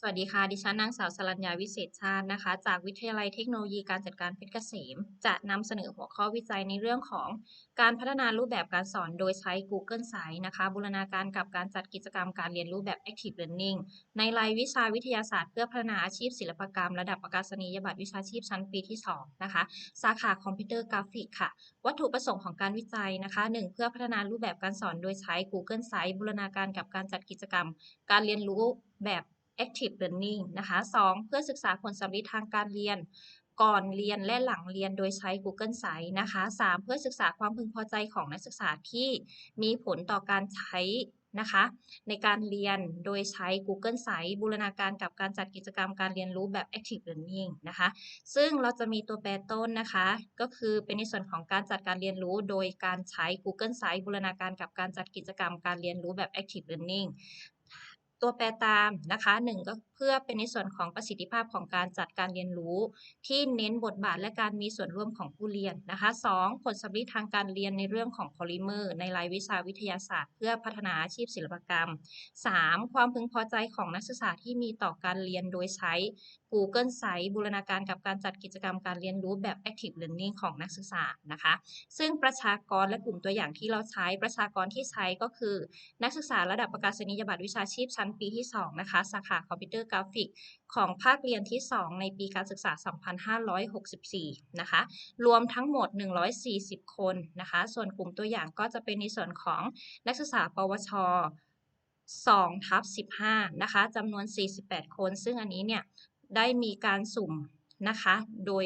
สวัสดีค่ะ ดิฉันนางสาวสรัญญาวิเศษชาตินะคะ จากวิทยาลัยเทคโนโลยีการจัดการเพชรเกษม จะนำเสนอหัวข้อวิจัยในเรื่องของการพัฒนารูปแบบการสอนโดยใช้ Google Sites นะคะ บูรณาการกับการจัดกิจกรรมการเรียนรู้แบบ Active Learning ในรายวิชาวิทยาศาสตร์เพื่อพัฒนาอาชีพศิลปกรรม ระดับประกาศนียบัตรวิชาชีพชั้นปีที่ 2 นะคะ สาขาคอมพิวเตอร์กราฟิกค่ะ วัตถุประสงค์ของการวิจัยนะคะ 1. เพื่อพัฒนารูปแบบการสอนโดยใช้ Google Sites บูรณาการกับการจัดกิจกรรม การเรียนรู้แบบ active learning นะคะ 2. เพื่อศึกษาผลสำลิดทางการเรียน ก่อนเรียนและหลังเรียนโดยใช้ Google Sites นะคะ 3. เพื่อศึกษาความพึงพอใจของนักศึกษาที่มีผลต่อการใช้นะคะในการเรียนโดยใช้ Google Sites บูรณาการกับการจัดกิจกรรมการเรียนรู้แบบ active learning นะคะ ซึ่งเราจะมีตัวแปรต้นนะคะ ก็คือเป็นในส่วนของการจัดการเรียนรู้ โดยการใช้ Google Sites บูรณาการกับการจัดกิจกรรมการเรียนรู้แบบ active learning ตัวแปรตามนะคะหนึ่งก็เพื่อเป็นในส่วนของประสิทธิภาพของการจัดการเรียนรู้ ที่เน้นบทบาทและการมีส่วนร่วมของผู้เรียนนะคะสองผลสำลิดทางการเรียนในเรื่องของโพลิเมอร์ในรายวิชาวิทยาศาสตร์ เพื่อพัฒนาอาชีพศิลปกรรม 3. ความพึงพอใจของนักศึกษาที่มีต่อการเรียนโดยใช้ Google Sites บูรณาการกับการจัดกิจกรรมการเรียนรู้แบบ Active Learning ของนักศึกษานะคะ ซึ่งประชากรและกลุ่มตัวอย่างที่เราใช้ประชากรที่ใช้ก็คือ นักศึกษาระดับประกาศนียบัตรวิชาชีพชั้นปีที่ 2 นะคะ สาขาคอมพิวเตอร์กราฟิก ของภาคเรียนที่ 2 ในปีการศึกษา 2564 นะคะ รวมทั้งหมด 140 คนนะคะ ส่วนกลุ่มตัวอย่างก็จะเป็นในส่วนของนักศึกษา ปวช2ทับ15 นะคะจำนวน 48 คน ซึ่งอันนี้เนี่ยได้มีการสุ่มนะคะ โดย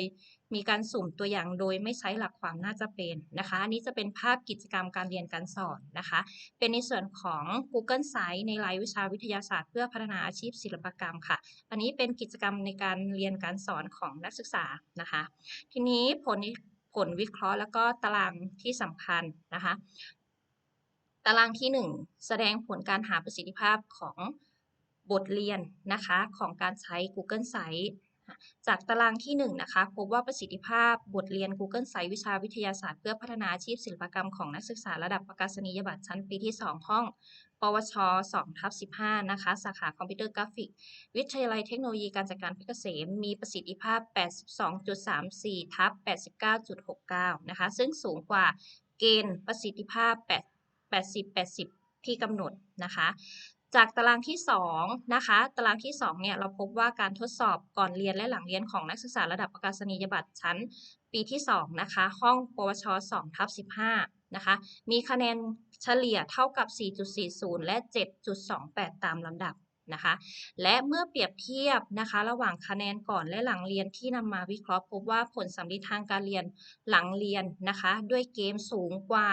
มีการสุ่มตัวอย่างโดยไม่ใช้หลักความน่าจะเป็นนะคะอันนี้จะเป็นภาพกิจกรรมการเรียนการสอนนะคะ เป็นในส่วนของ Google Sites ในรายวิชาวิทยาศาสตร์เพื่อพัฒนาอาชีพศิลปกรรมค่ะ อันนี้เป็นกิจกรรมในการเรียนการสอนของนักศึกษานะคะ ทีนี้ผลผลวิเคราะห์แล้วก็ตารางที่สำคัญนะคะ ตารางที่ 1 แสดงผลการหาประสิทธิภาพของบทเรียนนะคะของการใช้ Google Sites จากตารางที่ 1 นะคะพบว่าประสิทธิภาพบทเรียน Google s i t e วิชาวิทยาศาสตร์เพื่อพัฒนาอาชีพศิลปกรรมของนักศึกษาระดับประกาศนียบัตรชั้นปีที่ 2 ห้อง ปวช2ทับ15 นะคะ สาขาคอมพิวเตอร์กราฟิก วิทยาลัยเทคโนโลยีการจัดการเพชรเกษม มีประสิทธิภาพ 82.34 ทับ 89.69 นะคะ ซึ่งสูงกว่าเกณฑ์ประสิทธิภาพ 80 80 ที่กำหนดนะคะ จากตารางที่2นะคะ ตารางที่2เนี่ยเราพบว่าการทดสอบก่อนเรียนและหลังเรียนของนักศึกษาระดับประกาศนียบัตรชั้นปีที่2นะคะ ห้องปวช2ทับ15นะคะ มีคะแนนเฉลี่ยเท่ากับ 4.40 และ 7.28 ตามลำดับนะคะ และเมื่อเปรียบเทียบนะคะ ระหว่างคะแนนก่อนและหลังเรียนที่นำมาวิเคราะห์พบว่าผลสำลิดทางการเรียนหลังเรียนนะคะ ด้วยเกมสูงกว่า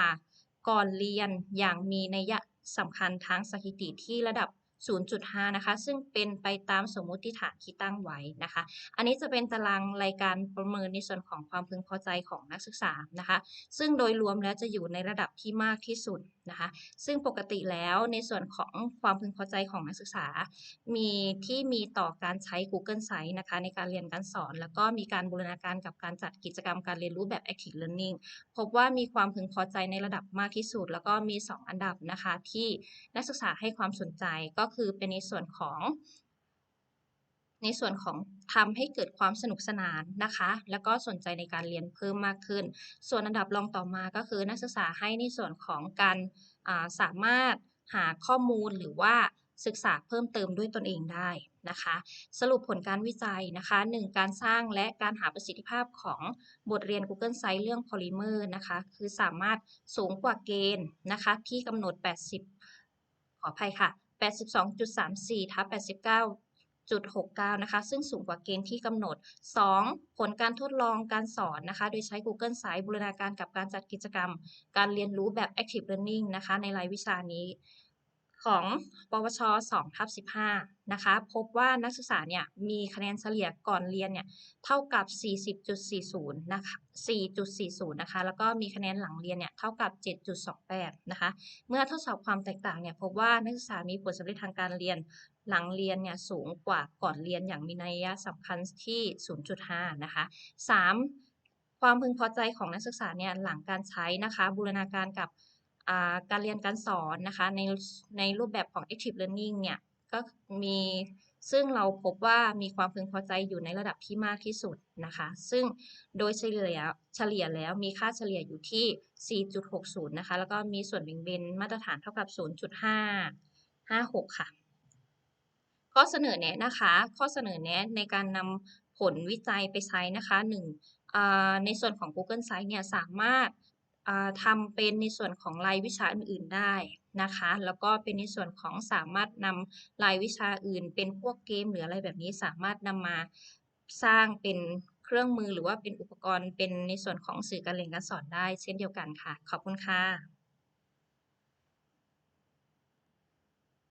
ก่อนเรียนอย่างมีนัย สำคัญทั้งสถิติที่ระดับ 0.5 นะคะ ซึ่งเป็นไปตามสมมุติฐานที่ตั้งไว้นะคะ อันนี้จะเป็นตารางรายการประเมินในส่วนของความพึงพอใจของนักศึกษานะคะ ซึ่งโดยรวมแล้วจะอยู่ในระดับที่มากที่สุด นะคะ ซึ่งปกติแล้วในส่วนของความพึงพอใจของนักศึกษา มีที่มีต่อการใช้ Google Sites นะคะ ในการเรียนการสอน แล้วก็มีการบูรณาการกับการจัดกิจกรรมการเรียนรู้แบบ Active Learning พบว่ามีความพึงพอใจในระดับมากที่สุด แล้วก็มี 2 อันดับนะคะ ที่นักศึกษาให้ความสนใจก็คือเป็นในส่วนของ ในส่วนของทำให้เกิดความสนุกสนานนะคะ แล้วก็สนใจในการเรียนเพิ่มมากขึ้น ส่วนอันดับรองต่อมาก็คือนักศึกษาให้ในส่วนของการสามารถหาข้อมูลหรือว่าศึกษาเพิ่มเติมด้วยตนเองได้นะคะ สรุปผลการวิจัยนะคะ 1. การสร้างและการหาประสิทธิภาพของบทเรียน Google Sites เรื่อง Polymer นะคะ คือสามารถสูงกว่าเกณฑ์นะคะที่กำหนด 80 ขออภัยค่ะ 82.34ทับ 89.69 นะคะ ซึ่งสูงกว่าเกณฑ์ที่กำหนด 2. ผลการทดลองการสอนนะคะ โดยใช้ Google Site บูรณาการกับการจัดกิจกรรม การเรียนรู้แบบ Active Learning นะคะ ในรายวิชานี้ ของปวช2ทับ15 นะคะ พบว่านักศึกษาเนี่ยมีคะแนนเฉลี่ยก่อนเรียนเนี่ยเท่ากับ 40.40 นะคะ 4.40 นะคะ แล้วก็มีคะแนนหลังเรียนเนี่ยเท่ากับ 7.28 นะคะ เมื่อทดสอบความแตกต่างเนี่ยพบว่านักศึกษามีผลสำเร็จทางการเรียนหลังเรียนเนี่ยสูงกว่าก่อนเรียนอย่างมีนัยสำคัญที่ 0.5 นะคะ 3. ความพึงพอใจของนักศึกษาเนี่ยหลังการใช้นะคะ บูรณาการกับ การเรียนการสอนนะคะในในรูปแบบของ active learning เนี่ยก็มีซึ่งเราพบว่ามีความพึงพอใจอยู่ในระดับที่มากที่สุดนะคะ ซึ่งโดยเฉลี่ยเฉลี่ยแล้วมีค่าเฉลี่ยอยู่ที่ 4.60 นะคะ แล้วก็มีส่วนเบี่ยงเบนมาตรฐานเท่ากับ 0.556 ค่ะ ข้อเสนอแนะนะคะ ข้อเสนอแนะในการนำผลวิจัยไปใช้นะคะหนึ่งในส่วนของ Google Sites เนี่ยสามารถ ทำเป็นในส่วนของรายวิชาอื่น ๆได้นะคะ แล้วก็เป็นในส่วนของสามารถนำรายวิชาอื่น เป็นพวกเกมหรืออะไรแบบนี้สามารถนำมาสร้างเป็นเครื่องมือหรือว่าเป็นอุปกรณ์เป็นในส่วนของสื่อการเรียนการสอนได้ เช่นเดียวกันค่ะ ขอบคุณค่ะ